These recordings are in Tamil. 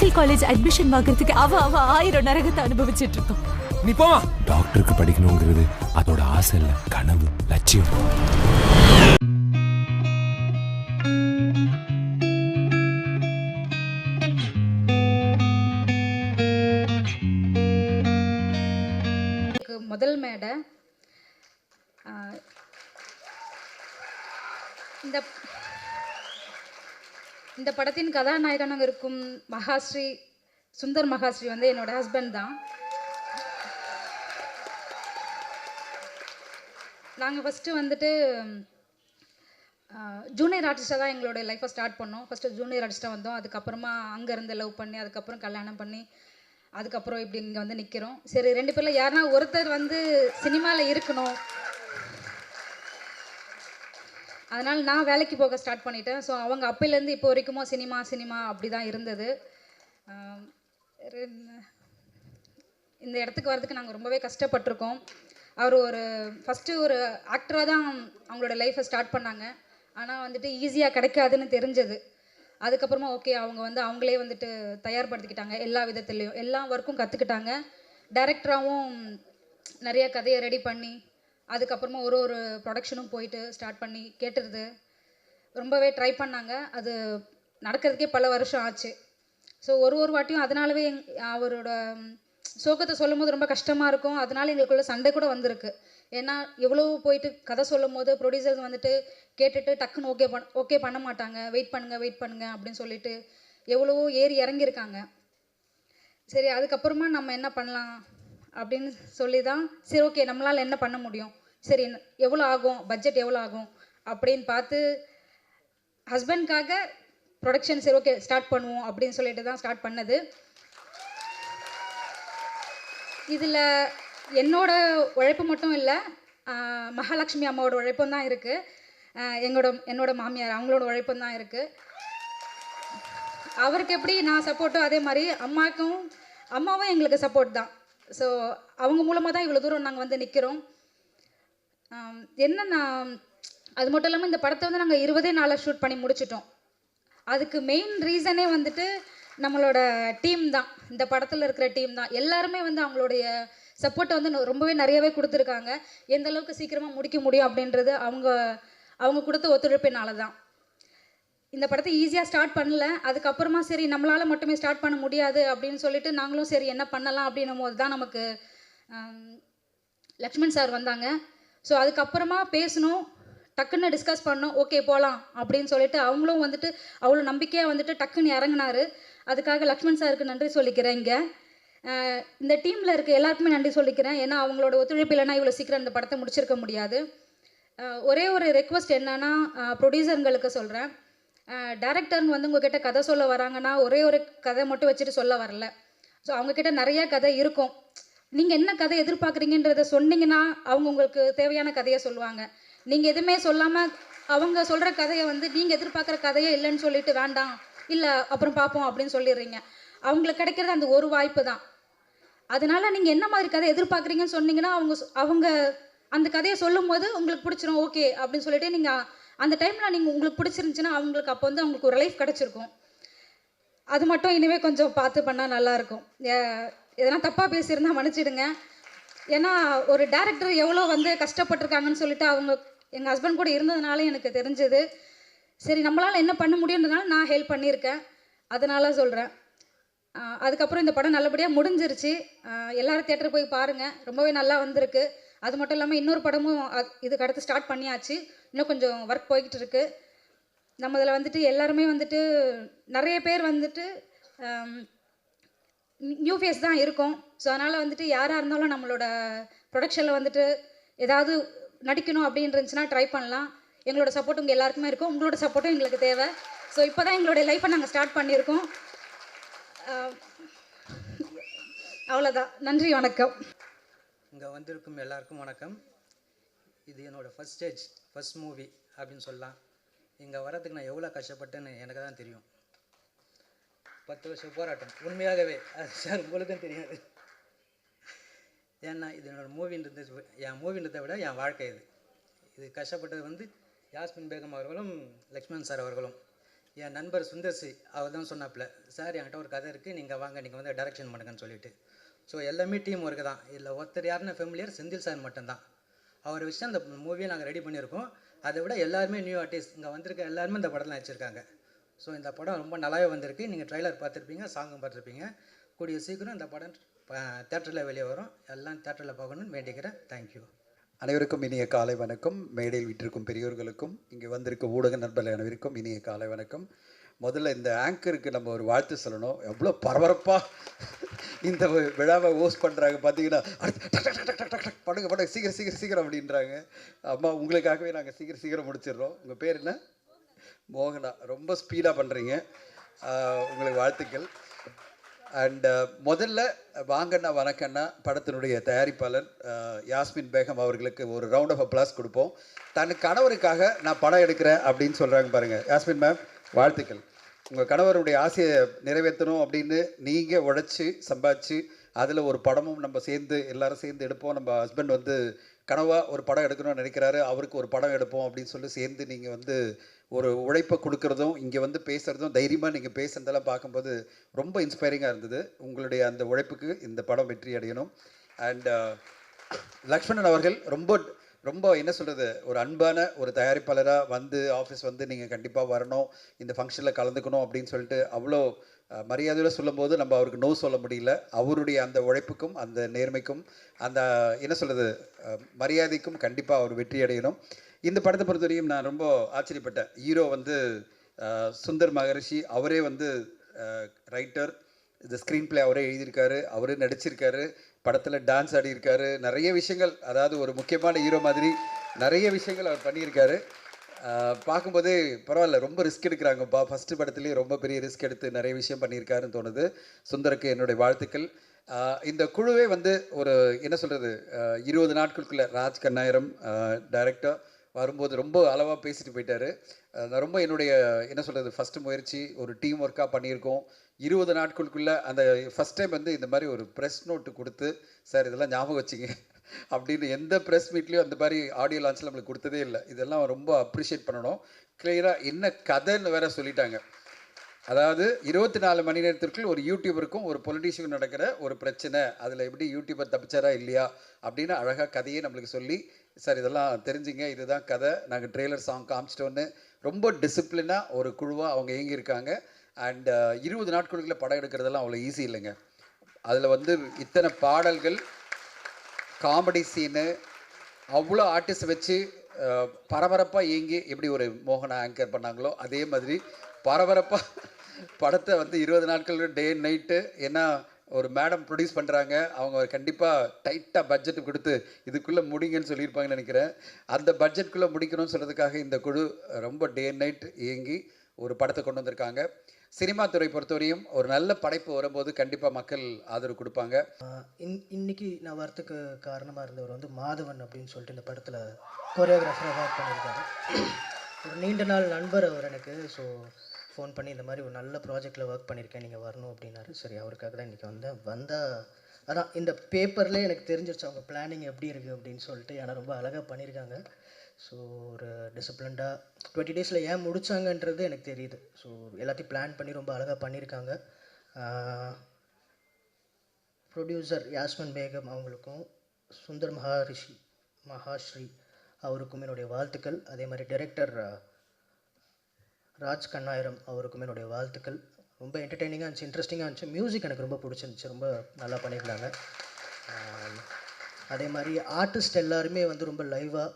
மெடிக்கல் காலேஜ் அட்மிஷன் வாங்குறதுக்கு அவ அவ ஆயிரம் நரகத்தை அனுபவிச்சிட்டு இருக்கோம் நீ போமா. டாக்டருக்கு படிக்கணுங்கிறது அதோட ஆசை இல்ல கனவு லட்சியம். இந்த படத்தின் கதாநாயகனாக இருக்கும் மகாஸ்ரீ சுந்தர் மகாஸ்ரீ வந்து என்னோட ஹஸ்பண்ட் தான். நாங்கள் ஃபஸ்ட்டு வந்துட்டு ஜூனியர் ஆர்டிஸ்டாக தான் எங்களோட லைஃப்பை ஸ்டார்ட் பண்ணோம். ஃபஸ்ட்டு ஜூனியர் ஆர்டிஸ்ட்டாக வந்தோம். அதுக்கப்புறமா அங்கேருந்து லவ் பண்ணி அதுக்கப்புறம் கல்யாணம் பண்ணி அதுக்கப்புறம் இப்படி இங்கே வந்து நிற்கிறோம் சரி ரெண்டு பேரில் யாருன்னா ஒருத்தர் வந்து சினிமாவில் இருக்கணும். அதனால் நான் வேலைக்கு போக ஸ்டார்ட் பண்ணிட்டேன். ஸோ அவங்க அப்போலேருந்து இப்போ வரைக்குமோ சினிமா சினிமா அப்படி தான் இருந்தது இந்த இடத்துக்கு வரதுக்கு நாங்கள் ரொம்பவே கஷ்டப்பட்டிருக்கோம். அவர் ஒரு ஃபஸ்ட்டு ஒரு ஆக்டராக தான் அவங்களோட லைஃப்பை ஸ்டார்ட் பண்ணாங்க. ஆனால் வந்துட்டு ஈஸியாக கிடைக்காதுன்னு தெரிஞ்சது. அதுக்கப்புறமா ஓகே அவங்க வந்து அவங்களே வந்துட்டு தயார்படுத்திக்கிட்டாங்க. எல்லா விதத்துலேயும் எல்லா ஒர்க்கும் கற்றுக்கிட்டாங்க டேரக்டராகவும் நிறைய கதையை ரெடி பண்ணி அதுக்கப்புறமா ஒரு ஒரு ப்ரொடக்ஷனும் போயிட்டு ஸ்டார்ட் பண்ணி கேட்டுருது ரொம்பவே ட்ரை பண்ணாங்க. அது நடக்கிறதுக்கே பல வருஷம் ஆச்சு. ஸோ ஒரு ஒரு வாட்டியும் அதனாலவே எங் அவரோட சோகத்தை சொல்லும் போது ரொம்ப கஷ்டமாக இருக்கும். அதனால எங்களுக்குள்ள சண்டை கூட வந்திருக்கு. ஏன்னா எவ்வளோ போயிட்டு கதை சொல்லும் போது ப்ரொடியூசர்ஸ் வந்துட்டு கேட்டுட்டு டக்குன்னு ஓகே பண் ஓகே பண்ண மாட்டாங்க. வெயிட் பண்ணுங்க வெயிட் பண்ணுங்க அப்படின்னு சொல்லிட்டு எவ்வளவோ ஏறி இறங்கியிருக்காங்க. சரி அதுக்கப்புறமா நம்ம என்ன பண்ணலாம் அப்படின்னு சொல்லி தான் சரி ஓகே நம்மளால் என்ன பண்ண முடியும்? சரி எவ்வளோ ஆகும்? பட்ஜெட் எவ்வளோ ஆகும்? அப்படின்னு பார்த்து ஹஸ்பண்ட்காக ப்ரொடக்ஷன் சரி ஓகே ஸ்டார்ட் பண்ணுவோம் அப்படின்னு சொல்லிட்டு தான் ஸ்டார்ட் பண்ணது. இதில் என்னோட உழைப்பு மட்டும் இல்லை மகாலட்சுமி அம்மாவோட உழைப்பும் தான் இருக்குது எங்களோட என்னோட மாமியார் அவங்களோட உழைப்பும் தான் இருக்குது அவருக்கு எப்படி நான் சப்போர்ட்டோ அதே மாதிரி அம்மாவுக்கும் அம்மாவும் எங்களுக்கு சப்போர்ட் தான். ஸோ அவங்க மூலமாக தான் இவ்வளோ தூரம் நாங்கள் வந்து நிற்கிறோம் என்னன்னா அது மட்டும் இல்லாமல் இந்த படத்தை வந்து நாங்கள் இருபதே நாளில் ஷூட் பண்ணி முடிச்சிட்டோம். அதுக்கு மெயின் ரீசனே வந்துட்டு நம்மளோட டீம் தான். இந்த படத்தில் இருக்கிற டீம் தான். எல்லாருமே வந்து அவங்களுடைய சப்போர்ட்டை வந்து ரொம்பவே நிறையவே கொடுத்துருக்காங்க. எந்த அளவுக்கு சீக்கிரமாக முடிக்க முடியும் அப்படின்றது அவங்க அவங்க கொடுத்த ஒத்துழைப்பினால தான். இந்த படத்தை ஈஸியாக ஸ்டார்ட் பண்ணல. அதுக்கப்புறமா சரி நம்மளால் மட்டுமே ஸ்டார்ட் பண்ண முடியாது அப்படின்னு சொல்லிட்டு நாங்களும் சரி என்ன பண்ணலாம் அப்படின்னும் போது தான் நமக்கு லக்ஷ்மண் சார் வந்தாங்க. ஸோ அதுக்கப்புறமா பேசணும் டக்குன்னு டிஸ்கஸ் பண்ணோம் ஓகே போகலாம் அப்படின்னு சொல்லிட்டு அவங்களும் வந்துட்டு அவ்வளோ நம்பிக்கையாக வந்துட்டு டக்குன்னு இறங்குனாரு. அதுக்காக லக்ஷ்மண் சாருக்கு நன்றி சொல்லிக்கிறேன் இங்கே. இந்த டீமில் இருக்க எல்லாருக்குமே நன்றி சொல்லிக்கிறேன். ஏன்னா அவங்களோட ஒத்துழைப்பு இல்லைன்னா இவ்வளோ சீக்கிரம் இந்த படத்தை முடிச்சிருக்க முடியாது. ஒரே ஒரு ரெக்வஸ்ட் என்னன்னா ப்ரொடியூசருங்களுக்கு சொல்கிறேன் டேரக்டருங்க வந்து உங்ககிட்ட கதை சொல்ல வராங்கன்னா ஒரே ஒரு கதை மட்டும் வச்சுட்டு சொல்ல வரல. ஸோ அவங்கக்கிட்ட நிறைய கதை இருக்கும். நீங்கள் என்ன கதை எதிர்பார்க்குறீங்கன்றத சொன்னீங்கன்னா அவங்க உங்களுக்கு தேவையான கதையை சொல்லுவாங்க. நீங்கள் எதுவுமே சொல்லாமல் அவங்க சொல்கிற கதையை வந்து நீங்கள் எதிர்பார்க்குற கதையே இல்லைன்னு சொல்லிட்டு வேண்டாம். இல்லை அப்புறம் பார்ப்போம் அப்படின்னு சொல்லிடுறீங்க. அவங்களுக்கு கிடைக்கிறது அந்த ஒரு வாய்ப்பு தான். அதனால நீங்கள் என்ன மாதிரி கதை எதிர்பார்க்குறீங்கன்னு சொன்னீங்கன்னா அவங்க அவங்க அந்த கதையை சொல்லும்போது உங்களுக்கு பிடிச்சிரும் ஓகே அப்படின்னு சொல்லிட்டு நீங்கள் அந்த டைமில் நீங்கள் உங்களுக்கு பிடிச்சிருந்துச்சின்னா அவங்களுக்கு அப்போ வந்து அவங்களுக்கு ஒரு லைஃப் கிடச்சிருக்கும். அது மட்டும் இனிமேல் கொஞ்சம் பார்த்து பண்ணால் நல்லாயிருக்கும் எதனா தப்பாக பேசியிருந்தா மன்னிச்சிடுங்க. ஏன்னா ஒரு டேரக்டர் எவ்வளோ வந்து கஷ்டப்பட்டிருக்காங்கன்னு சொல்லிட்டு அவங்க எங்கள் ஹஸ்பண்ட் கூட இருந்ததுனால எனக்கு தெரிஞ்சது. சரி நம்மளால் என்ன பண்ண முடியுன்றதுனால நான் ஹெல்ப் பண்ணியிருக்கேன். அதனால சொல்கிறேன் அதுக்கப்புறம் இந்த படம் நல்லபடியாக முடிஞ்சிருச்சு. எல்லோரும் தேட்டருக்கு தேட்டர் போய் பாருங்கள் ரொம்பவே நல்லா வந்திருக்கு. அது மட்டும் இல்லாமல் இன்னொரு படமும் அ- இதுக்கு அடுத்து ஸ்டார்ட் பண்ணியாச்சு. இன்னும் கொஞ்சம் ஒர்க் போய்கிட்டு இருக்கு நம்ம இதில் வந்துட்டு எல்லாருமே வந்துட்டு நிறைய பேர் வந்துட்டு நியூ ஃபேஸ் தான் இருக்கும். ஸோ அதனால் வந்துட்டு யாராக இருந்தாலும் நம்மளோட ப்ரொடக்ஷனில் வந்துட்டு ஏதாவது நடிக்கணும் அப்படின்னு இருந்துச்சுன்னா ட்ரை பண்ணலாம். எங்களோட சப்போர்ட் உங்கள் எல்லாருக்குமே இருக்கும். உங்களோட சப்போர்ட்டும் எங்களுக்கு தேவை. ஸோ இப்போ தான் எங்களுடைய லைஃப்பை நாங்கள் ஸ்டார்ட் பண்ணியிருக்கோம். அவ்வளோதான் நன்றி வணக்கம். இங்கே வந்திருக்கும் எல்லாருக்கும் வணக்கம். இது என்னோடய ஃபஸ்ட் ஸ்டேஜ் ஃபஸ்ட் மூவி அப்படின்னு சொல்லலாம். இங்கே வரதுக்கு நான் எவ்வளோ கஷ்டப்பட்டேன்னு எனக்கு தான் தெரியும். பத்து வருஷம் போராட்டம். உண்மையாகவே அது சார் உங்களுக்கும் தெரியாது. ஏன்னா இது என்னோடய மூவின்றது என் மூவின்றதை விட என் வாழ்க்கை இது. இது கஷ்டப்பட்டது வந்து யாஸ்மின் பேகம் அவர்களும் லக்ஷ்மண் சார் அவர்களும். என் நண்பர் சுந்தர்சி அவர் தான் சொன்னாப்புல சார் என்கிட்ட ஒரு கதை இருக்குது நீங்கள் வாங்க நீங்கள் வந்து டைரக்ஷன் பண்ணுங்கன்னு சொல்லிட்டு. ஸோ எல்லாமே டீம் ஒர்க்கு தான். இதில் ஒருத்தர் யாருன்னா ஃபெமிலியர் செந்தில் சார் மட்டும்தான். அவர் விஷயம் அந்த மூவியை நாங்கள் ரெடி பண்ணியிருக்கோம். அதை விட எல்லாருமே நியூ ஆர்டிஸ்ட் இங்கே வந்திருக்க எல்லாருமே இந்த படத்தில் வச்சுருக்காங்க ஸோ இந்த படம் ரொம்ப நல்லாவே வந்திருக்கு. நீங்கள் ட்ரைலர் பார்த்துருப்பீங்க சாங்கும் பார்த்துருப்பீங்க. கூடிய சீக்கிரம் இந்த படம் தேட்டரில் வெளியே வரும். எல்லாம் தேட்டரில் பார்க்கணும்னு வேண்டிக்கிறேன். தேங்க்யூ அனைவருக்கும் இனிய காலை வணக்கம். மேடையில் விட்டிருக்கும் பெரியோர்களுக்கும் இங்கே வந்திருக்க ஊடக நண்பர்கள் அனைவருக்கும் இனிய காலை வணக்கம். முதல்ல இந்த ஆங்கருக்கு நம்ம ஒரு வாழ்த்து சொல்லணும். எவ்வளோ பரபரப்பாக இந்த விழாவை ஓஸ் பண்ணுறாங்க பார்த்தீங்கன்னா டக் டக் டக் டக் படுங்க படுங்க. சீக்கிரம் சீக்கிரம் சீக்கிரம் அப்படின்றாங்க. அம்மா உங்களுக்காகவே நாங்கள் சீக்கிரம் சீக்கிரம் முடிச்சிடுறோம். உங்கள் பேர் என்ன? மோகனா ரொம்ப ஸ்பீடாக பண்ணுறீங்க உங்களுக்கு வாழ்த்துக்கள். அண்ட் முதல்ல வாங்கண்ணா வணக்கண்ணா படத்தினுடைய தயாரிப்பாளர் யாஸ்மின் பேகம் அவர்களுக்கு ஒரு ரவுண்ட் ஆஃப் அப்ளாஸ் கொடுப்போம். தன் கணவருக்காக நான் படம் எடுக்கிறேன் அப்படின்னு சொல்கிறாங்க பாருங்கள் யாஸ்மின் மேம் வாழ்த்துக்கள். உங்கள் கணவருடைய ஆசையை நிறைவேற்றணும் அப்படின்னு நீங்கள் உழைச்சி சம்பாதிச்சு அதில் ஒரு படமும் நம்ம சேர்ந்து எல்லாரும் சேர்ந்து எடுப்போம். நம்ம ஹஸ்பண்ட் வந்து கனவாக ஒரு படம் எடுக்கணும்னு நினைக்கிறாரு அவருக்கு ஒரு படம் எடுப்போம் அப்படின்னு சொல்லி சேர்ந்து நீங்கள் வந்து ஒரு உழைப்பை கொடுக்குறதும் இங்கே வந்து பேசுகிறதும் தைரியமாக நீங்கள் பேசுகிறதெல்லாம் பார்க்கும்போது ரொம்ப இன்ஸ்பைரிங்காக இருந்தது. உங்களுடைய அந்த உழைப்புக்கு இந்த படம் வெற்றி அடையணும். அண்ட் uh, லக்ஷ்மணன் அவர்கள் ரொம்ப ரொம்ப என்ன சொல்கிறது ஒரு அன்பான ஒரு தயாரிப்பாளராக வந்து ஆஃபீஸ் வந்து நீங்கள் கண்டிப்பாக வரணும் இந்த ஃபங்க்ஷனில் கலந்துக்கணும் அப்படின்னு சொல்லிட்டு அவ்வளோ மரியாதையோட சொல்லும்போது நம்ம அவருக்கு நோ சொல்ல முடியல. அவருடைய அந்த உழைப்புக்கும் அந்த நேர்மைக்கும் அந்த என்ன சொல்கிறது மரியாதைக்கும் கண்டிப்பாக அவர் வெற்றி அடையணும். இந்த படத்தை பொறுத்தவரையும் நான் ரொம்ப ஆச்சரியப்பட்டேன். ஹீரோ வந்து சுந்தர் மகரிஷி அவரே வந்து ரைட்டர் இந்த ஸ்க்ரீன் பிளே அவரே எழுதியிருக்காரு அவரே நடிச்சிருக்காரு படத்தில் டான்ஸ் ஆடியிருக்காரு. நிறைய விஷயங்கள் அதாவது ஒரு முக்கியமான ஹீரோ மாதிரி நிறைய விஷயங்கள் அவர் பண்ணியிருக்காரு. பார்க்கும்போதே பரவாயில்ல ரொம்ப ரிஸ்க் எடுக்கிறாங்கப்பா ஃபஸ்ட்டு படத்துலேயே ரொம்ப பெரிய ரிஸ்க் எடுத்து நிறைய விஷயம் பண்ணியிருக்காருன்னு தோணுது. சுந்தருக்கு என்னுடைய வாழ்த்துக்கள். இந்த குழுவே வந்து ஒரு என்ன சொல்கிறது இருபது நாட்களுக்குள்ளே ராஜ் கண்ணாயிரம் டைரக்டர் வரும்போது ரொம்ப அளவாக பேசிட்டு போயிட்டார். நான் ரொம்ப என்னுடைய என்ன சொல்கிறது ஃபஸ்ட்டு முயற்சி ஒரு டீம் ஒர்க்காக பண்ணியிருக்கோம். இருபது நாட்களுக்குள்ளே அந்த ஃபஸ்ட் டைம் வந்து இந்த மாதிரி ஒரு ப்ரெஸ் நோட்டு கொடுத்து சார் இதெல்லாம் ஞாபகம் வச்சுங்க. அப்படின்னு எந்த ப்ரெஸ் மீட்லேயும் அந்த மாதிரி ஆடியோ லான்ச்சில் நம்மளுக்கு கொடுத்ததே இல்லை. இதெல்லாம் ரொம்ப அப்ரிஷியேட் பண்ணணும். கிளியராக என்ன கதைன்னு வேற சொல்லிட்டாங்க. அதாவது இருபத்தி நாலு மணி நேரத்திற்குள் ஒரு யூடியூபருக்கும் ஒரு பொலிட்டிஷியனுக்கும் நடக்கிற ஒரு பிரச்சனை. அதில் எப்படி யூடியூபர் தப்பிச்சாரா இல்லையா அப்படின்னு அழகாக கதையை நம்மளுக்கு சொல்லி சார் இதெல்லாம் தெரிஞ்சுங்க. இதுதான் கதை. நாங்கள் ட்ரெய்லர் சாங் காமிச்சிட்டோன்னு ரொம்ப டிசிப்ளினாக ஒரு குழுவாக அவங்க இயங்கியிருக்காங்க. அண்ட் இருபது நாட்களுக்குள்ள படம் எடுக்கிறதெல்லாம் அவ்வளோ ஈஸி இல்லைங்க. அதில் வந்து இத்தனை பாடல்கள் காமெடி சீனு அவ்வளோ ஆர்டிஸ்ட் வச்சு பரபரப்பாக இயங்கி எப்படி ஒரு மோகனா ஆங்கர் பண்ணாங்களோ அதே மாதிரி பரபரப்பாக படத்தை வந்து இருபது நாட்கள் டே நைட்டு ஏன்னா ஒரு மேடம் ப்ரொடியூஸ் பண்ணுறாங்க அவங்க கண்டிப்பாக டைட்டாக பட்ஜெட் கொடுத்து இதுக்குள்ளே முடிங்கன்னு சொல்லியிருப்பாங்கன்னு நினைக்கிறேன். அந்த பட்ஜெட்குள்ளே முடிக்கணும்னு சொல்கிறதுக்காக இந்த குழு ரொம்ப டே நைட் இயங்கி ஒரு படத்தை கொண்டு வந்திருக்காங்க. சினிமா துறை பொறுத்தவரையும் ஒரு நல்ல படைப்பு வரும்போது கண்டிப்பாக மக்கள் ஆதரவு கொடுப்பாங்க. இன் இன்னைக்கு நான் வரத்துக்கு காரணமாக இருந்தவர் வந்து மாதவன் அப்படின்னு சொல்லிட்டு இந்த படத்தில் கோரியோகிராஃபராக ஒர்க் பண்ணியிருக்காரு ஒரு நீண்ட நாள் நண்பர் அவர் எனக்கு. ஸோ ஃபோன் பண்ணி இந்த மாதிரி ஒரு நல்ல ப்ராஜெக்டில் ஒர்க் பண்ணியிருக்கேன் நீங்கள் வரணும் அப்படின்னாரு. சரி அவருக்காக தான் இன்றைக்கி வந்தேன். வந்தால் அதான் இந்த பேப்பர்லேயே எனக்கு தெரிஞ்சிருச்சு அவங்க பிளானிங் எப்படி இருக்குது அப்படின்னு சொல்லிட்டு. ஏன்னா ரொம்ப அழகாக பண்ணியிருக்காங்க ஸோ ஒரு டிசிப்ளின்டாக டுவெண்ட்டி டேஸில் ஏன் முடிச்சாங்கன்றது எனக்கு தெரியுது. ஸோ எல்லாத்தையும் பிளான் பண்ணி ரொம்ப அழகாக பண்ணியிருக்காங்க ப்ரொடியூசர் யாஸ்மன் பேகம் அவங்களுக்கும் சுந்தர் மகாரிஷி மகாஸ்ரீ அவருக்கும் என்னுடைய வாழ்த்துக்கள். அதே மாதிரி டைரக்டர் ராஜ் கண்ணாயிரம் அவருக்கும் என்னுடைய வாழ்த்துக்கள். ரொம்ப என்டர்டெய்னிங்காக இருந்துச்சு இன்ட்ரெஸ்டிங்காக இருந்துச்சு. மியூசிக் எனக்கு ரொம்ப பிடிச்சிருந்துச்சு ரொம்ப நல்லா பண்ணியிருந்தாங்க அதே மாதிரி ஆர்டிஸ்ட் எல்லாருமே வந்து ரொம்ப லைவாக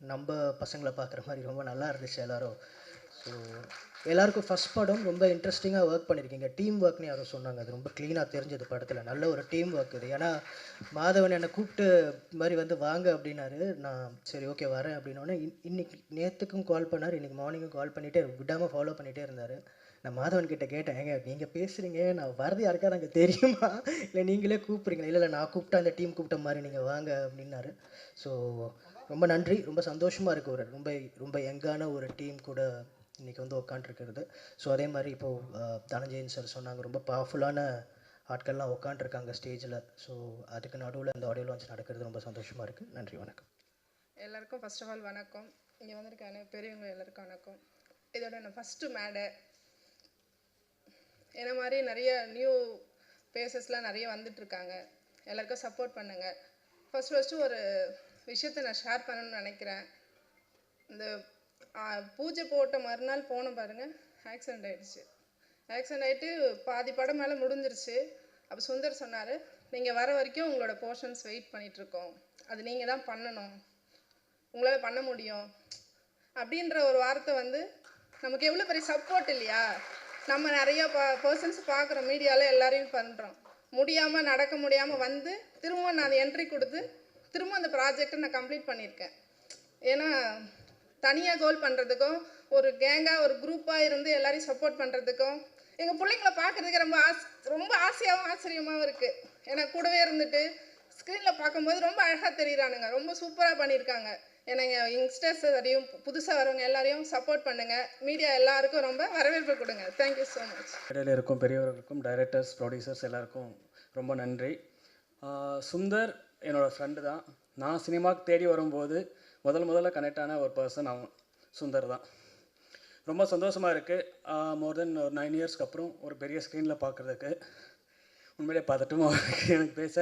நம்ம பசங்களை பார்க்குற மாதிரி ரொம்ப நல்லா இருந்துச்சு எல்லாரும். ஸோ எல்லாருக்கும் ஃபஸ்ட் படம் ரொம்ப இன்ட்ரெஸ்டிங்காக ஒர்க் பண்ணியிருக்கீங்க டீம் ஒர்க்னு யாரும் சொன்னாங்க. அது ரொம்ப க்ளீனாக தெரிஞ்சது படத்தில். நல்ல ஒரு டீம் ஒர்க் இது. ஏன்னா மாதவன் என்னை கூப்பிட்டு மாதிரி வந்து வாங்க அப்படின்னாரு. நான் சரி ஓகே வரேன் அப்படின்னோடனே இன்னைக்கு நேற்றுக்கும் கால் பண்ணார். இன்னைக்கு மார்னிங்கும் கால் பண்ணிகிட்டே விடாமல் ஃபாலோ பண்ணிகிட்டே இருந்தார். நான் மாதவன் கிட்டே கேட்டேன் ஏங்க நீங்கள் பேசுகிறீங்க நான் வரது யாருக்காவது அங்கே தெரியுமா? இல்லை நீங்களே கூப்பிட்றீங்களா? இல்லை இல்லை நான் கூப்பிட்டா அந்த டீம் கூப்பிட்ட மாதிரி நீங்கள் வாங்க அப்படின்னாரு. ஸோ ரொம்ப நன்றி. ரொம்ப சந்தோஷமாக இருக்குது ஒரு ரொம்ப ரொம்ப யங்கான ஒரு டீம் கூட இன்றைக்கி வந்து உட்காண்ட்ருக்கிறது ஸோ அதே மாதிரி இப்போது தனஞ்சயன் சார் சொன்னாங்க ரொம்ப பவர்ஃபுல்லான ஆட்கள்லாம் உட்காண்ட்ருக்காங்க ஸ்டேஜில் ஸோ அதுக்கு நடுவில் இந்த ஆடியோ லான்ச் நடக்கிறது ரொம்ப சந்தோஷமாக இருக்குது நன்றி வணக்கம். எல்லாருக்கும் ஃபர்ஸ்ட் ஆஃப் ஆல் வணக்கம். இங்கே வந்திருக்க அனைத்து பெரியவங்க எல்லாருக்கும் வணக்கம். இதோட நான் ஃபஸ்ட்டு மேடை என்ன மாதிரி நிறைய நியூ பேசஸ்லாம் நிறைய வந்துட்டுருக்காங்க எல்லாருக்கும் சப்போர்ட் பண்ணுங்கள் ஃபஸ்ட் ஃபஸ்ட்டு ஒரு விஷயத்த நான் ஷேர் பண்ணணும்னு நினைக்கிறேன். இந்த பூஜை போட்ட மறுநாள் போன பாருங்கள் ஆக்சிடெண்ட் ஆகிடுச்சு ஆக்சிடெண்ட் ஆகிட்டு பாதி படம் மேலே முடிஞ்சிருச்சு. அப்போ சுந்தர் சொன்னார் நீங்கள் வர வரைக்கும் உங்களோட போர்ஷன்ஸ் வெயிட் பண்ணிகிட்ருக்கோம் அது நீங்கள் தான் பண்ணணும். உங்களால் பண்ண முடியும். அப்படின்ற ஒரு வார்த்தை வந்து நமக்கு எவ்வளோ பெரிய சப்போர்ட் இல்லையா? நம்ம நிறையா ப பர்சன்ஸ் பார்க்குறோம் மீடியாவில் எல்லாரையும் பண்ணுறோம் முடியாமல் நடக்க முடியாமல் வந்து திரும்ப நான் அந்த என்ட்ரி கொடுத்து திரும்ப அந்த ப்ராஜெக்டை நான் கம்ப்ளீட் பண்ணியிருக்கேன். ஏன்னா தனியாக கோல் பண்ணுறதுக்கும் ஒரு கேங்காக ஒரு குரூப்பாக இருந்து எல்லாரையும் சப்போர்ட் பண்ணுறதுக்கும் எங்கள் பிள்ளைங்கள பார்க்குறதுக்கு ரொம்ப ஆஸ் ரொம்ப ஆசையாகவும் ஆச்சரியமாகவும் இருக்குது ஏன்னா கூடவே இருந்துட்டு ஸ்க்ரீனில் பார்க்கும்போது ரொம்ப அழகாக தெரியுறானுங்க. ரொம்ப சூப்பராக பண்ணியிருக்காங்க. எனக்கு யங்ஸ்டர்ஸ் எல்லாரையும் புதுசாக வரவங்க எல்லாரையும் சப்போர்ட் பண்ணுங்கள் மீடியா எல்லாருக்கும் ரொம்ப வரவேற்பு கொடுங்க. தேங்க்யூ ஸோ மச் இடையில இருக்கும் பெரியவர்களுக்கும் டைரக்டர்ஸ் ப்ரொடியூசர்ஸ் எல்லாருக்கும் ரொம்ப நன்றி. சுந்தர் என்னோடய ஃப்ரெண்டு தான். நான் சினிமாவுக்கு தேடி வரும்போது முதல் முதல்ல கனெக்ட் ஆன ஒரு பர்சன் அவன் சுந்தர் தான். ரொம்ப சந்தோஷமாக இருக்குது மோர் தென் ஒரு நைன் இயர்ஸ்க்கு அப்புறம் ஒரு பெரிய ஸ்க்ரீனில் பார்க்குறதுக்கு உண்மையிலே பார்த்துட்டும் எனக்கு பேச.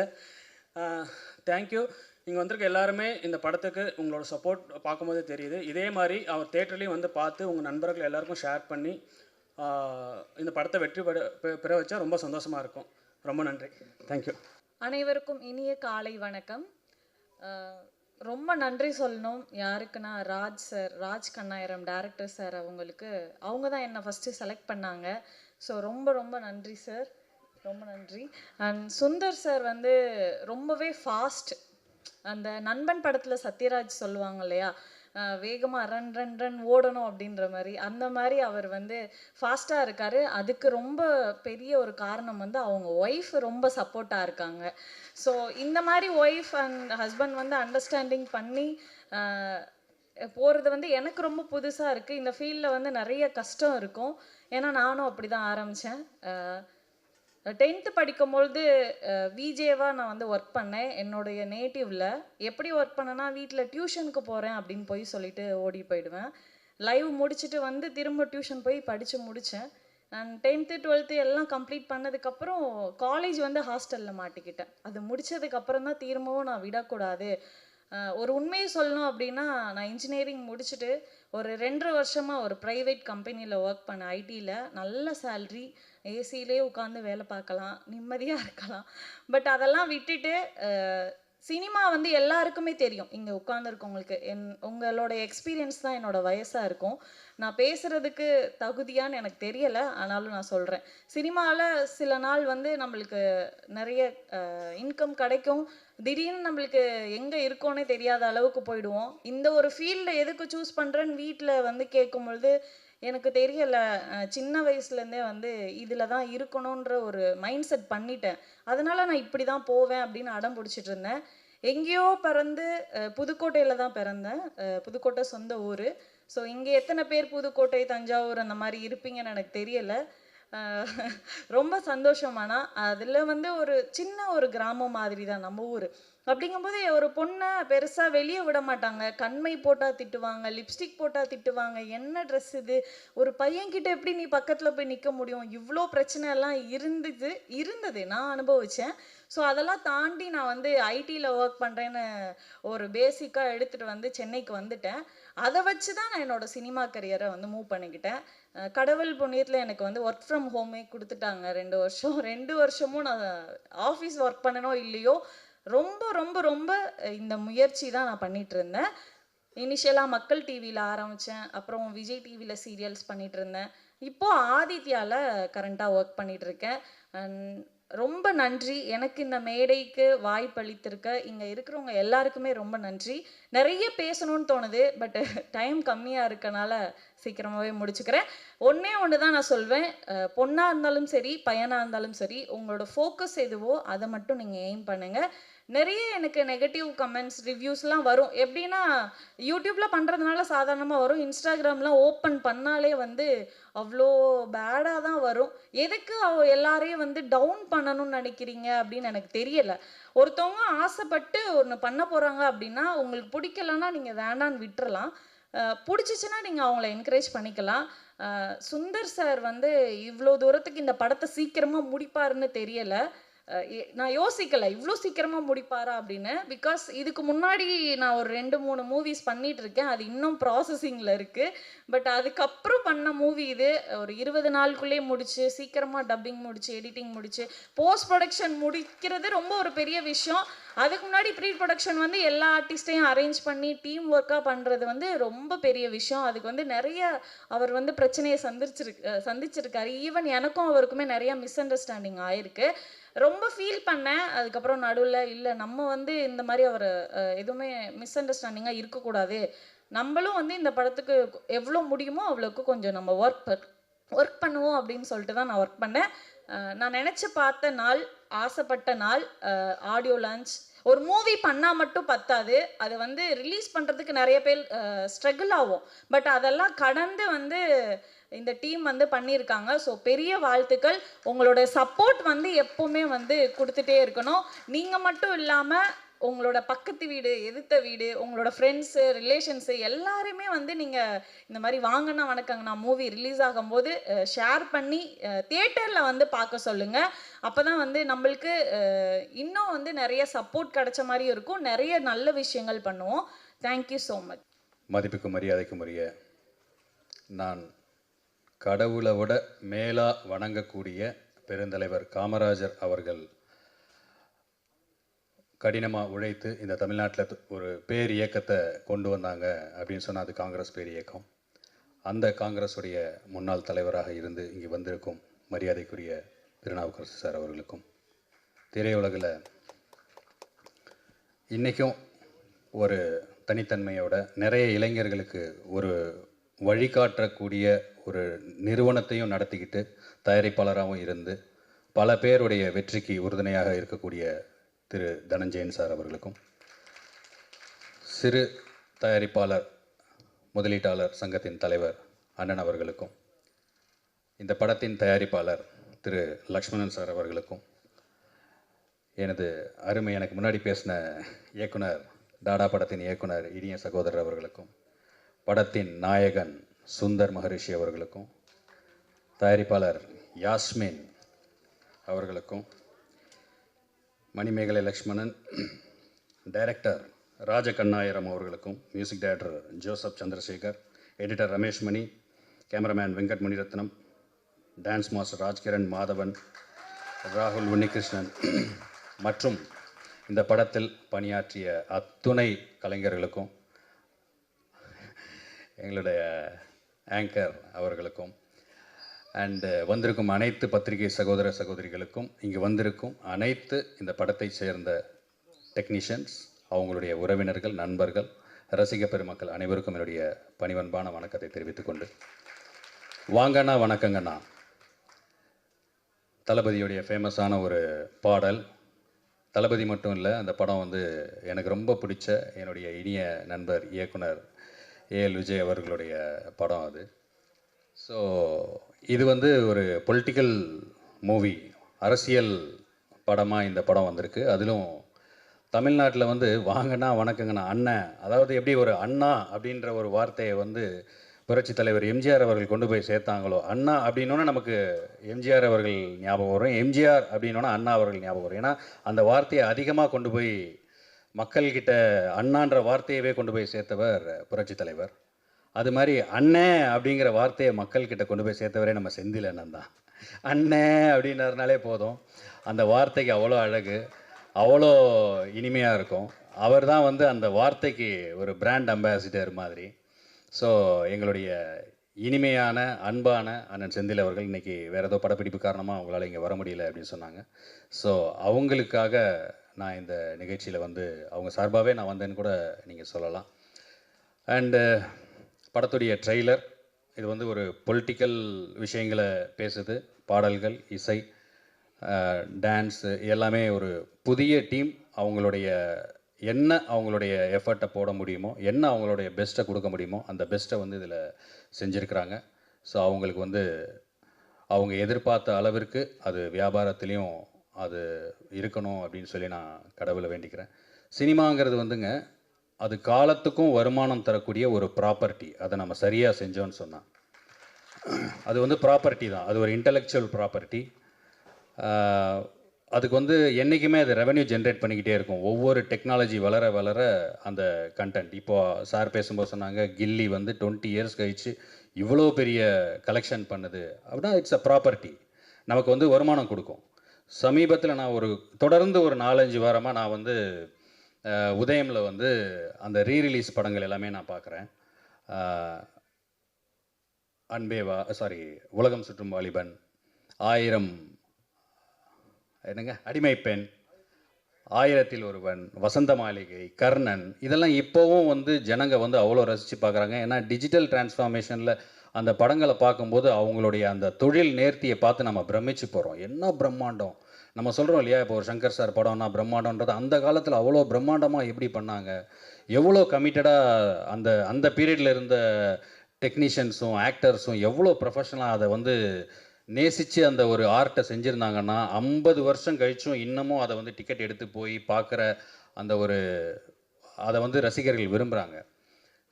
தேங்க்யூ இங்கே வந்திருக்க எல்லாருமே இந்த படத்துக்கு உங்களோட சப்போர்ட் பார்க்கும்போதே தெரியுது. இதே மாதிரி அவர் தேட்டர்லேயும் வந்து பார்த்து உங்கள் நண்பர்கள் எல்லாருக்கும் ஷேர் பண்ணி இந்த படத்தை வெற்றி பெற பெற வச்சா ரொம்ப சந்தோஷமாக இருக்கும். ரொம்ப நன்றி. தேங்க்யூ அனைவருக்கும் இனிய காலை வணக்கம். ரொம்ப நன்றி சொல்லணும். யாருக்குன்னா Raj sir Raj Kannayiram director sir அவங்களுக்கு. அவங்க தான் என்னை ஃபஸ்ட்டு செலக்ட் பண்ணாங்க. ஸோ ரொம்ப ரொம்ப நன்றி சார் ரொம்ப நன்றி. அண்ட் சுந்தர் சார் வந்து ரொம்பவே ஃபாஸ்ட் அந்த நண்பன் படத்தில் சத்யராஜ் சொல்லுவாங்க இல்லையா? வேகமாக ரன் ரன் ரன் ஓடணும் அப்படின்ற மாதிரி. அந்த மாதிரி அவர் வந்து ஃபாஸ்ட்டாக இருக்கார். அதுக்கு ரொம்ப பெரிய ஒரு காரணம் வந்து அவங்க ஒய்ஃப் ரொம்ப சப்போர்ட்டாக இருக்காங்க. ஸோ இந்த மாதிரி ஒய்ஃப் அண்ட் ஹஸ்பண்ட் வந்து அண்டர்ஸ்டாண்டிங் பண்ணி போகிறது வந்து எனக்கு ரொம்ப புதுசாக இருக்குது இந்த ஃபீல்டில் வந்து நிறைய கஷ்டம் இருக்கும். ஏன்னா நானும் அப்படி தான் ஆரம்பித்தேன் டென்த்து படிக்கும்பொழுது விஜேவாக நான் வந்து ஒர்க் பண்ணேன். என்னுடைய நேட்டிவில் எப்படி ஒர்க் பண்ணேன்னா வீட்டில் டியூஷனுக்கு போகிறேன் அப்படின்னு போய் சொல்லிட்டு ஓடி போயிடுவேன். லைவ் முடிச்சுட்டு வந்து திரும்ப டியூஷன் போய் படித்து முடித்தேன் நான் டென்த்து டுவெல்த்து எல்லாம் கம்ப்ளீட் பண்ணதுக்கப்புறம் காலேஜ் வந்து ஹாஸ்டலில் மாட்டிக்கிட்டேன். அது முடிச்சதுக்கப்புறம் தான் திரும்பவும் நான் விடக்கூடாது. ஒரு உண்மையை சொல்லணும் அப்படின்னா நான் இன்ஜினியரிங் முடிச்சுட்டு ஒரு ரெண்டரை வருஷமாக ஒரு ப்ரைவேட் கம்பெனியில் ஒர்க் பண்ண ஐடியில் நல்ல சேல்ரி ஏசியிலே உட்காந்து வேலை பார்க்கலாம் நிம்மதியாக இருக்கலாம். பட் அதெல்லாம் விட்டுட்டு சினிமா வந்து எல்லாருக்குமே தெரியும். இங்கே உட்காந்துருக்கவங்களுக்கு என் உங்களோட எக்ஸ்பீரியன்ஸ் தான் என்னோட வயசாக இருக்கும். நான் பேசுகிறதுக்கு தகுதியான்னு எனக்கு தெரியலை. ஆனாலும் நான் சொல்கிறேன் சினிமாவில் சில நாள் வந்து நம்மளுக்கு நிறைய இன்கம் கிடைக்கும். திடீர்னு நம்மளுக்கு எங்கே இருக்கோன்னே தெரியாத அளவுக்கு போயிடுவோம். இந்த ஒரு ஃபீல்டில் எதுக்கு சூஸ் பண்ணுறேன்னு வீட்டில் வந்து கேட்கும் பொழுது எனக்கு தெரியலை. சின்ன வயசுலேருந்தே வந்து இதில் தான் இருக்கணுன்ற ஒரு மைண்ட் செட் பண்ணிட்டேன். அதனால் நான் இப்படி தான் போவேன் அப்படின்னு அடம் பிடிச்சிட்டு இருந்தேன் எங்கேயோ பிறந்து புதுக்கோட்டையில் தான் பிறந்தேன். புதுக்கோட்டை சொந்த ஊர். ஸோ இங்கே எத்தனை பேர் புதுக்கோட்டை தஞ்சாவூர் அந்த மாதிரி இருப்பீங்கன்னு எனக்கு தெரியலை. ரொம்ப சந்தோஷமானா அதில் வந்து ஒரு சின்ன ஒரு கிராமம் மாதிரி தான் நம்ம ஊர். அப்படிங்கும்போது ஒரு பொண்ணை பெருசாக வெளியே விட மாட்டாங்க. கண்மை போட்டால் திட்டுவாங்க லிப்ஸ்டிக் போட்டால் திட்டுவாங்க. என்ன ட்ரெஸ் இது? ஒரு பையன்கிட்ட எப்படி நீ பக்கத்தில் போய் நிற்க முடியும்? இவ்வளோ பிரச்சனை எல்லாம் இருந்தது இருந்தது நான் அனுபவித்தேன் ஸோ அதெல்லாம் தாண்டி நான் வந்து ஐடியில் ஒர்க் பண்ணுறேன்னு ஒரு பேசிக்காக எடுத்துகிட்டு வந்து சென்னைக்கு வந்துட்டேன். அதை வச்சு தான் நான் என்னோட சினிமா கரியரை வந்து மூவ் பண்ணிக்கிட்டேன். கடவுள் புண்ணியத்தில் எனக்கு வந்து ஒர்க் ஃப்ரம் ஹோமே கொடுத்துட்டாங்க ரெண்டு வருஷம். ரெண்டு வருஷமும் நான் ஆஃபீஸ் ஒர்க் பண்ணனோ இல்லையோ ரொம்ப ரொம்ப ரொம்ப இந்த முயற்சி தான் நான் பண்ணிட்டு இருந்தேன் இனிஷியலாக மக்கள் டிவியில் ஆரம்பித்தேன் அப்புறம் விஜய் டிவியில் சீரியல்ஸ் பண்ணிட்டு இருந்தேன் இப்போது ஆதித்யாவில் கரண்ட்டாக ஒர்க் பண்ணிகிட்ருக்கேன் இருக்கேன் ரொம்ப நன்றி. எனக்கு இந்த மேடைக்கு வாய்ப்பளித்திருக்க இங்கே இருக்கிறவங்க எல்லாருக்குமே ரொம்ப நன்றி. நிறைய பேசணும்னு தோணுது பட் டைம் கம்மியாக இருக்கனால சீக்கிரமாகவே முடிச்சுக்கிறேன். ஒன்றே ஒன்று தான் நான் சொல்வேன். பொண்ணாக இருந்தாலும் சரி பையனாக இருந்தாலும் சரி உங்களோட ஃபோக்கஸ் எதுவோ அதை மட்டும் நீங்கள் எய்ம் பண்ணுங்கள் நிறைய எனக்கு நெகட்டிவ் கமெண்ட்ஸ் ரிவ்யூஸ்லாம் வரும். எப்படின்னா யூடியூப்பில் பண்ணுறதுனால சாதாரணமாக வரும். இன்ஸ்டாகிராம்லாம் ஓப்பன் பண்ணாலே வந்து அவ்வளோ பேடாக தான் வரும். எதுக்கு அவ எல்லாரையும் வந்து டவுன் பண்ணணும்னு நினைக்கிறீங்க அப்படின்னு எனக்கு தெரியலை. ஒருத்தவங்க ஆசைப்பட்டு ஒன்று பண்ண போகிறாங்க அப்படின்னா உங்களுக்கு பிடிக்கலன்னா நீங்கள் வேண்டான்னு விட்டுறலாம். பிடிச்சிச்சின்னா நீங்கள் அவங்கள என்கரேஜ் பண்ணிக்கலாம். சுந்தர் சார் வந்து இவ்வளோ தூரத்துக்கு இந்த படத்தை சீக்கிரமாக முடிப்பாருன்னு தெரியலை. நான் யோசிக்கல. இவ்வளோ சீக்கிரமா முடிப்பாரா அப்படின்னு. பிகாஸ் இதுக்கு முன்னாடி நான் ஒரு ரெண்டு மூணு மூவிஸ் பண்ணிட்டு இருக்கேன் அது இன்னும் ப்ராசஸிங்கில் இருக்கு. பட் அதுக்கப்புறம் பண்ண மூவி இது ஒரு இருபது நாளுக்குள்ளே முடிச்சு சீக்கிரமா டப்பிங் முடிச்சு எடிட்டிங் முடிச்சு போஸ்ட் ப்ரொடக்ஷன் முடிக்கிறது ரொம்ப ஒரு பெரிய விஷயம். அதுக்கு முன்னாடி ப்ரீ ப்ரொடக்ஷன் வந்து எல்லா ஆர்டிஸ்டையும் அரேஞ்ச் பண்ணி டீம் ஒர்க்காக பண்ணுறது வந்து ரொம்ப பெரிய விஷயம். அதுக்கு வந்து நிறைய அவர் வந்து பிரச்சனையை சந்திச்சிருக்கு சந்திச்சிருக்காரு. ஈவன் எனக்கும் அவருக்குமே நிறைய மிஸ் அண்டர்ஸ்டாண்டிங் ஆயிருக்கு. ரொம்ப ஃபீல் பண்ணேன். அதுக்கப்புறம் நடுவில் இல்லை நம்ம வந்து இந்த மாதிரி அவர் எதுவுமே மிஸ் அண்டர்ஸ்டாண்டிங்காக இருக்கக்கூடாது. நம்மளும் வந்து இந்த படத்துக்கு எவ்வளோ முடியுமோ அவ்வளோக்கு கொஞ்சம் நம்ம ஒர்க் ஒர்க் பண்ணுவோம் அப்படின்னு சொல்லிட்டு தான் நான் ஒர்க் பண்ணேன். நான் நினச்சி பார்த்த நாள் ஆசைப்பட்ட நாள் ஆடியோ லான்ச் ஒரு மூவி பண்ணால் மட்டும் பத்தாது. அது வந்து ரிலீஸ் பண்ணுறதுக்கு நிறைய பேர் ஸ்ட்ரகிள் ஆகும். பட் அதெல்லாம் கடந்து வந்து இந்த டீம் வந்து பண்ணியிருக்காங்க. ஸோ பெரிய வாழ்த்துக்கள். உங்களோட சப்போர்ட் வந்து எப்போவுமே வந்து கொடுத்துட்டே இருக்கணும். நீங்கள் மட்டும் இல்லாமல் உங்களோட பக்கத்து வீடு எதிர்த்த வீடு உங்களோட ஃப்ரெண்ட்ஸு ரிலேஷன்ஸு எல்லாருமே வந்து நீங்கள் இந்த மாதிரி வாங்கினா வணக்கங்கண்ணா மூவி ரிலீஸ் ஆகும்போது ஷேர் பண்ணி தியேட்டரில் வந்து பார்க்க சொல்லுங்கள் அப்போ தான் வந்து நம்மளுக்கு இன்னும் வந்து நிறைய சப்போர்ட் கிடைச்ச மாதிரி இருக்கும். நிறைய நல்ல விஷயங்கள் பண்ணுவோம். தேங்க்யூ ஸோ மச் மதிப்புக்கு மரியாதைக்கும் உரிய நான் கடவுளை விட மேலா வணங்கக்கூடிய பெருந்தலைவர் காமராஜர் அவர்கள் கடினமாக உழைத்து இந்த தமிழ்நாட்டில் ஒரு பேர் இயக்கத்தை கொண்டு வந்தாங்க அப்படின்னு சொன்னால் அது காங்கிரஸ் பேர் இயக்கம். அந்த காங்கிரஸுடைய முன்னாள் தலைவராக இருந்து இங்கே வந்திருக்கும் மரியாதைக்குரிய திருநாவுக்கரசு சார் அவர்களுக்கும். திரையுலகில் இன்றைக்கும் ஒரு தனித்தன்மையோட நிறைய இளைஞர்களுக்கு ஒரு வழிகாட்டக்கூடிய ஒரு நிறுவனத்தையும் நடத்திக்கிட்டு தயாரிப்பாளராகவும் இருந்து பல பேருடைய வெற்றிக்கு உறுதுணையாக இருக்கக்கூடிய திரு தனஞ்சயன் சார் அவர்களுக்கும் சிறு தயாரிப்பாளர் முதலீட்டாளர் சங்கத்தின் தலைவர் அண்ணன் அவர்களுக்கும் இந்த படத்தின் தயாரிப்பாளர் திரு லக்ஷ்மணன் சார் அவர்களுக்கும் எனது அருமை எனக்கு முன்னாடி பேசின இயக்குனர் டாடா படத்தின் இயக்குனர் இனிய சகோதரர் அவர்களுக்கும் படத்தின் நாயகன் சுந்தர் மகரிஷி அவர்களுக்கும் தயாரிப்பாளர் யாஸ்மின் அவர்களுக்கும் மணிமேகலை லக்ஷ்மணன் டைரக்டர் ராஜகண்ணாயிரம் அவர்களுக்கும் music director Joseph Chandrasekar editor Ramesh Mani cameraman Venkat Maniratnam dance master Rajkiran Madhavan ராகுல் உன்னிகிருஷ்ணன் மற்றும் இந்த படத்தில் பணியாற்றிய அத்துணை கலைஞர்களுக்கும் எங்களுடைய ஆங்கர் அவர்களுக்கும் அண்டு uh, வந்திருக்கும் அனைத்து பத்திரிகை சகோதர சகோதரிகளுக்கும் இங்கே வந்திருக்கும் அனைத்து இந்த படத்தை சேர்ந்த டெக்னீஷியன்ஸ் அவங்களுடைய உறவினர்கள் நண்பர்கள் ரசிக பெருமக்கள் அனைவருக்கும் என்னுடைய பணிவன்பான வணக்கத்தை தெரிவித்துக் கொண்டு. வாங்கண்ணா வணக்கங்கண்ணா தளபதியுடைய ஃபேமஸான ஒரு பாடல். தளபதி மட்டும் இல்லை அந்த படம் வந்து எனக்கு ரொம்ப பிடிச்ச என்னுடைய இனிய நண்பர் இயக்குனர் ஏஎல் விஜய் அவர்களுடைய படம் அது. ஸோ இது வந்து ஒரு பொலிட்டிக்கல் மூவி அரசியல் படமாக இந்த படம் வந்திருக்கு. அதிலும் தமிழ்நாட்டில் வந்து வாங்கண்ணா வணக்கங்கண்ணா அண்ணன் அதாவது எப்படி ஒரு அண்ணா அப்படின்ற ஒரு வார்த்தையை வந்து புரட்சி தலைவர் எம்ஜிஆர் அவர்கள் கொண்டு போய் சேர்த்தாங்களோ அண்ணா அப்படின்னோன்னா நமக்கு எம்ஜிஆர் அவர்கள் ஞாபகம் வரும். எம்ஜிஆர் அப்படின்னோன்னா அண்ணா அவர்கள் ஞாபகம் வரும். ஏன்னா அந்த வார்த்தையை அதிகமாக கொண்டு போய் மக்கள்கிட்ட அண்ணான்ற வார்த்தையவே கொண்டு போய் சேர்த்தவர் புரட்சி தலைவர். அது மாதிரி அண்ணே அப்படிங்கிற வார்த்தையை மக்கள்கிட்ட கொண்டு போய் சேர்த்தவரே நம்ம செந்தில் அண்ணன் தான். அண்ணே அப்படின்னாருனாலே போதும். அந்த வார்த்தைக்கு அவ்வளோ அழகு அவ்வளோ இனிமையாக இருக்கும். அவர் தான் வந்து அந்த வார்த்தைக்கு ஒரு பிராண்ட் அம்பாசிடர் மாதிரி. ஸோ எங்களுடைய இனிமையான அன்பான அண்ணன் செந்தில் அவர்கள் இன்றைக்கி வேறு ஏதோ படப்பிடிப்பு காரணமாக அவங்களால இங்கே வர முடியல அப்படின்னு சொன்னாங்க. ஸோ அவங்களுக்காக நான் இந்த நிகழ்ச்சியில் வந்து அவங்க சார்பாகவே நான் வந்தேன்னு கூட நீங்கள் சொல்லலாம். அண்டு படத்துடைய ட்ரெய்லர். இது வந்து ஒரு பொலிட்டிக்கல் விஷயங்களை பேசுது. பாடல்கள் இசை டான்ஸு எல்லாமே ஒரு புதிய டீம் அவங்களுடைய என்ன அவங்களுடைய எஃபர்ட்டை போட முடியுமோ என்ன அவங்களுடைய பெஸ்ட்டை கொடுக்க முடியுமோ அந்த பெஸ்ட்டை வந்து இதில் செஞ்சுருக்கிறாங்க. ஸோ அவங்களுக்கு வந்து அவங்க எதிர்பார்த்த அளவிற்கு அது வியாபாரத்துலேயும் அது இருக்கணும் அப்படின்னு சொல்லி நான் கடவுளை வேண்டிக்கிறேன். சினிமாங்கிறது வந்துங்க அது காலத்துக்கும் வருமானம் தரக்கூடிய ஒரு ப்ராப்பர்ட்டி அதை நம்ம சரியாக செஞ்சோன்னு சொன்னால் அது வந்து ப்ராப்பர்ட்டி தான். அது ஒரு இன்டலெக்சுவல் ப்ராப்பர்ட்டி அதுக்கு வந்து என்றைக்குமே அது ரெவன்யூ ஜென்ரேட் பண்ணிக்கிட்டே இருக்கும். ஒவ்வொரு டெக்னாலஜி வளர வளர அந்த கண்டென்ட் இப்போது சார் பேசும்போது சொன்னாங்க கில்லி வந்து டுவெண்ட்டி இயர்ஸ் கழித்து இவ்வளோ பெரிய கலெக்ஷன் பண்ணுது. அப்படின்னா இட்ஸ் அ ப்ராப்பர்ட்டி நமக்கு வந்து வருமானம் கொடுக்கும். சமீபத்தில் நான் ஒரு தொடர்ந்து ஒரு நாலஞ்சு வாரமாக நான் வந்து உதயமில் வந்து அந்த ரீரிலீஸ் படங்கள் எல்லாமே நான் பார்க்குறேன். அன்பேவா சாரி உலகம் சுற்றும் வாலிபன் ஆயிரம் என்னங்க? அடிமை பெண் ஆயிரத்தில் ஒருவன் வசந்த மாளிகை கர்ணன் இதெல்லாம் இப்போவும் வந்து ஜனங்க வந்து அவ்வளோ ரசித்து பார்க்குறாங்க. ஏன்னா டிஜிட்டல் டிரான்ஸ்ஃபார்மேஷனில் அந்த படங்களை பார்க்கும்போது அவங்களுடைய அந்த தொழில் நேர்த்தியை பார்த்து நம்ம பிரமிச்சு போகிறோம் என்ன பிரம்மாண்டம். நம்ம சொல்கிறோம் இல்லையா இப்போ ஒரு சங்கர் சார் படம்னா பிரம்மாண்டன்றது அந்த காலத்தில் அவ்வளோ பிரம்மாண்டமாக எப்படி பண்ணாங்க? எவ்வளோ கமிட்டடாக அந்த அந்த பீரியடில் இருந்த டெக்னீஷியன்ஸும் ஆக்டர்ஸும் எவ்வளோ ப்ரொஃபஷனலாக அதை வந்து நேசித்து அந்த ஒரு ஆர்ட்டை செஞ்சுருந்தாங்கன்னா ஐம்பது வருஷம் கழிச்சும் இன்னமும் அதை வந்து டிக்கெட் எடுத்து போய் பார்க்குற அந்த ஒரு அதை வந்து ரசிகர்கள் விரும்புகிறாங்க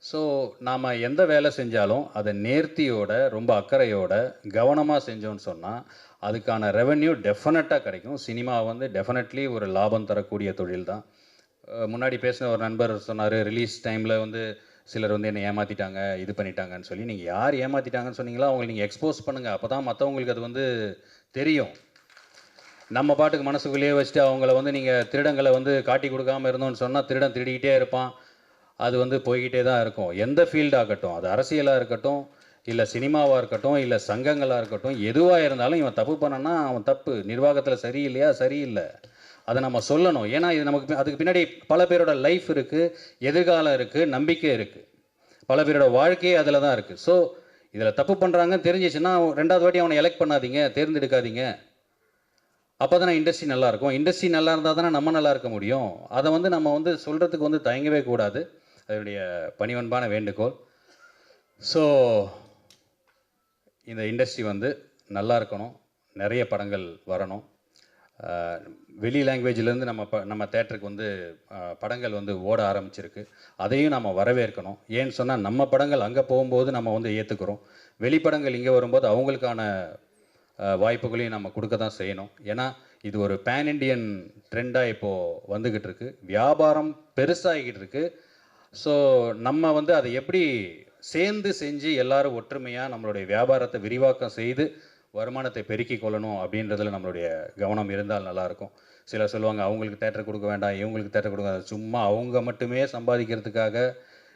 ஸோ நாம் எந்த வேலை செஞ்சாலும் அதை நேர்த்தியோட ரொம்ப அக்கறையோட கவனமாக செஞ்சோன்னு சொன்னால் அதுக்கான ரெவென்யூ டெஃபினட்டாக கிடைக்கும். சினிமா வந்து டெஃபினெட்லி ஒரு லாபம் தரக்கூடிய தொழில் தான் முன்னாடி பேசின ஒரு நண்பர் சொன்னார் ரிலீஸ் டைமில் வந்து சிலர் வந்து என்னை ஏமாற்றிட்டாங்க இது பண்ணிட்டாங்கன்னு சொல்லி. நீங்கள் யார் ஏமாற்றிட்டாங்கன்னு சொன்னீங்களோ அவங்களை நீங்கள் எக்ஸ்போஸ் பண்ணுங்கள் அப்போ தான் மற்றவங்களுக்கு அது வந்து தெரியும். நம்ம பாட்டுக்கு மனசுக்குள்ளேயே வச்சுட்டு அவங்கள வந்து நீங்கள் திருடங்களை வந்து காட்டி கொடுக்காம இருந்தோம்னு சொன்னால் திருடன் திருடிக்கிட்டே இருப்பான். அது வந்து போய்கிட்டே தான் இருக்கும். எந்த ஃபீல்டாகட்டும் அது அரசியலாக இருக்கட்டும் இல்லை சினிமாவாக இருக்கட்டும் இல்லை சங்கங்களாக இருக்கட்டும் எதுவாக இருந்தாலும் இவன் தப்பு பண்ணனா அவன் தப்பு. நிர்வாகத்தில் சரியில்லையா? சரியில்லை. அதை நம்ம சொல்லணும். ஏன்னா இது நமக்கு அதுக்கு பின்னாடி பல பேரோட லைஃப் இருக்குது எதிர்காலம் இருக்குது நம்பிக்கை இருக்குது பல பேரோட வாழ்க்கையே அதில் தான் இருக்குது ஸோ இதில் தப்பு பண்ணுறாங்கன்னு தெரிஞ்சிச்சுன்னா ரெண்டாவது வாட்டி அவனை எலெக்ட் பண்ணாதீங்க தேர்ந்தெடுக்காதீங்க. அப்போ தானே இண்டஸ்ட்ரி நல்லாயிருக்கும் இண்டஸ்ட்ரி நல்லா இருந்தால் தானே நம்ம நல்லா இருக்க முடியும். அதை வந்து நம்ம வந்து சொல்கிறதுக்கு வந்து தயங்கவே கூடாது. அதனுடைய பணிவன்பான வேண்டுகோள். ஸோ இந்த இண்டஸ்ட்ரி வந்து நல்லா இருக்கணும். நிறைய படங்கள் வரணும். வெளி லாங்குவேஜ்லேருந்து நம்ம ப நம்ம தேட்டருக்கு வந்து படங்கள் வந்து ஓட ஆரம்பிச்சிருக்கு. அதையும் நம்ம வரவேற்கணும். ஏன்னு சொன்னால் நம்ம படங்கள் அங்கே போகும்போது நம்ம வந்து ஏற்றுக்கிறோம் வெளிப்படங்கள் இங்கே வரும்போது அவங்களுக்கான வாய்ப்புகளையும் நம்ம கொடுக்க தான் செய்யணும். ஏன்னா இது ஒரு பேன் இண்டியன் ட்ரெண்டாக இப்போது வந்துக்கிட்டு இருக்கு. வியாபாரம் பெருசாகிக்கிட்டு இருக்கு. ஸோ நம்ம வந்து அதை எப்படி சேர்ந்து செஞ்சு எல்லாரும் ஒற்றுமையாக நம்மளுடைய வியாபாரத்தை விரிவாக்கம் செய்து வருமானத்தை பெருக்கிக் கொள்ளணும் அப்படின்றதுல நம்மளுடைய கவனம் இருந்தால் நல்லாயிருக்கும். சிலர் சொல்லுவாங்க அவங்களுக்கு தேட்டர் கொடுக்க வேண்டாம் இவங்களுக்கு தேட்டர் கொடுக்க வேண்டாம். சும்மா அவங்க மட்டுமே சம்பாதிக்கிறதுக்காக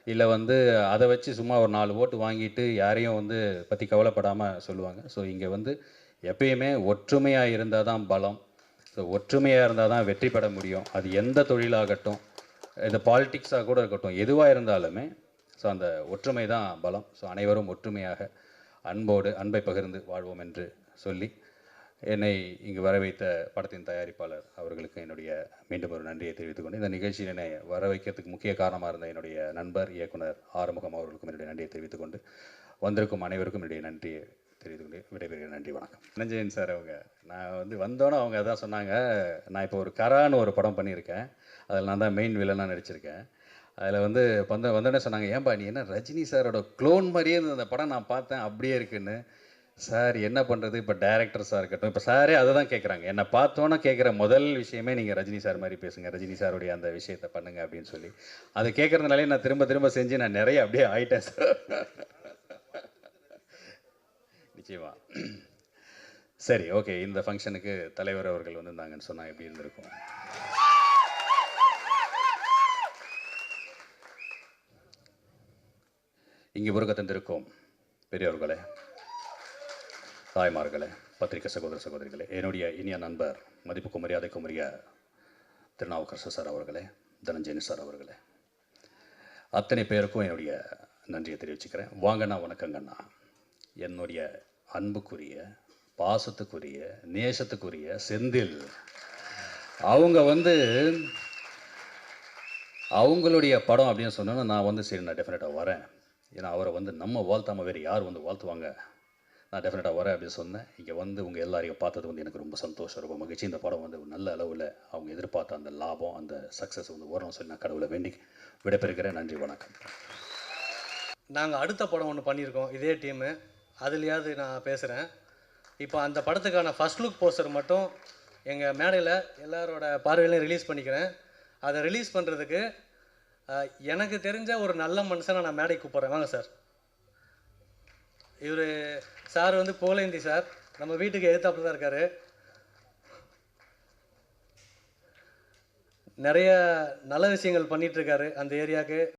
இல்லை வந்து அதை வச்சு சும்மா ஒரு நாலு ஓட்டு வாங்கிட்டு யாரையும் வந்து பற்றி கவலைப்படாமல் சொல்லுவாங்க. ஸோ இங்கே வந்து எப்பயுமே ஒற்றுமையாக இருந்தால் தான் பலம். ஸோ ஒற்றுமையாக இருந்தால் தான் வெற்றி பெற முடியும். அது எந்த தொழிலாகட்டும் இந்த பாலிட்டிக்ஸாக கூட இருக்கட்டும் எதுவாக இருந்தாலுமே ஸோ அந்த ஒற்றுமை தான் பலம். ஸோ அனைவரும் ஒற்றுமையாக அன்போடு அன்பை பகிர்ந்து வாழ்வோம் என்று சொல்லி என்னை இங்கு வர வைத்த படத்தின் தயாரிப்பாளர் அவர்களுக்கு என்னுடைய மீண்டும் ஒரு நன்றியை தெரிவித்துக் கொண்டு இந்த நிகழ்ச்சியில் என்னை வர வைக்கிறதுக்கு முக்கிய காரணமாக இருந்த என்னுடைய நண்பர் இயக்குனர் ஆறுமுகம் அவர்களுக்கும் என்னுடைய நன்றியை தெரிவித்துக் கொண்டு வந்திருக்கும் அனைவருக்கும் என்னுடைய நன்றியை தெரிவித்துக் கொண்டு விடைபெறுகிறேன். நன்றி வணக்கம். நஞ்சயன் சார் அவங்க. நான் வந்து வந்தோன்னே அவங்க அதான் சொன்னாங்க நான் இப்போ ஒரு கரான்னு ஒரு படம் பண்ணியிருக்கேன். அதில் நான் தான் மெயின் வில்லனாக நடிச்சிருக்கேன். அதில் வந்து வந்த வந்தோடனே சொன்னாங்க ஏன்பா நீ என்ன ரஜினி சாரோட க்ளோன் மாதிரியே இருந்த அந்த படம் நான் பார்த்தேன் அப்படியே இருக்குன்னு. சார் என்ன பண்ணுறது இப்போ டேரக்டர்ஸாக இருக்கட்டும். இப்போ சாரே அதை தான் கேட்குறாங்க என்னை பார்த்தோன்னே கேட்குற முதல் விஷயமே நீங்கள் ரஜினி சார் மாதிரி பேசுங்க. ரஜினி சாருடைய அந்த விஷயத்தை பண்ணுங்கள் அப்படின்னு சொல்லி. அதை கேட்குறதுனாலே நான் திரும்ப திரும்ப செஞ்சு நான் நிறைய அப்படியே ஆயிட்டேன் சார். நிச்சயமா. சரி ஓகே. இந்த ஃபங்க்ஷனுக்கு தலைவர் அவர்கள் வந்திருந்தாங்கன்னு சொன்னால் எப்படி இருந்திருக்கும்? இங்கே முருக தந்திருக்கும் பெரியவர்களே தாய்மார்களே பத்திரிகை சகோதர சகோதரிகளே என்னுடைய இனிய நண்பர் மதிப்புக்கும் மரியாதைக்கும் உரிய திருநாவுக்கரசு சார் அவர்களே தனஞ்சயனி சார் அவர்களே. அத்தனை பேருக்கும் என்னுடைய நன்றியை தெரிவிச்சுக்கிறேன். வாங்கண்ணா வணக்கங்கண்ணா என்னுடைய அன்புக்குரிய பாசத்துக்குரிய நேசத்துக்குரிய செந்தில். அவங்க வந்து அவங்களுடைய படம் அப்படின்னு சொன்னோன்னா நான் வந்து சரி நான் டெஃபினட்டாக வரேன். ஏன்னா அவரை வந்து நம்ம வாழ்த்தாமல் வேறு யார் வந்து வாழ்த்துவாங்க? நான் டெஃபினட்டாக வரேன் அப்படின்னு சொன்னேன். இங்கே வந்து உங்கள் எல்லாரையும் பார்த்தது வந்து எனக்கு ரொம்ப சந்தோஷம் ரொம்ப மகிழ்ச்சி. இந்த படம் வந்து நல்ல அளவில் அவங்க எதிர்பார்த்த அந்த லாபம் அந்த சக்ஸஸ் வந்து வரணும்னு சொல்லி நான் கடவுளை வேண்டி விடைபெறுகிறேன். நன்றி வணக்கம். நாங்கள் அடுத்த படம் ஒன்று பண்ணியிருக்கோம் இதே டீமு அதுலேயாவது நான் பேசுகிறேன் இப்போ அந்த படத்துக்கான ஃபர்ஸ்ட் லுக் போஸ்டர் மட்டும் எங்கள் மேடையில் எல்லாரோட பார்வையிலையும் ரிலீஸ் பண்ணிக்கிறேன். அதை ரிலீஸ் பண்ணுறதுக்கு எனக்கு தெரிஞ்ச ஒரு நல்ல மனுஷனை நான் மேடைக்கு கூப்பிட்றேன். வாங்க சார். இவர் சார் வந்து போலேந்தி சார். நம்ம வீட்டுக்கு எதிர்த்தாப்புல தான் இருக்கார். நிறைய நல்ல விஷயங்கள் பண்ணிகிட்ருக்காரு அந்த ஏரியாவுக்கு.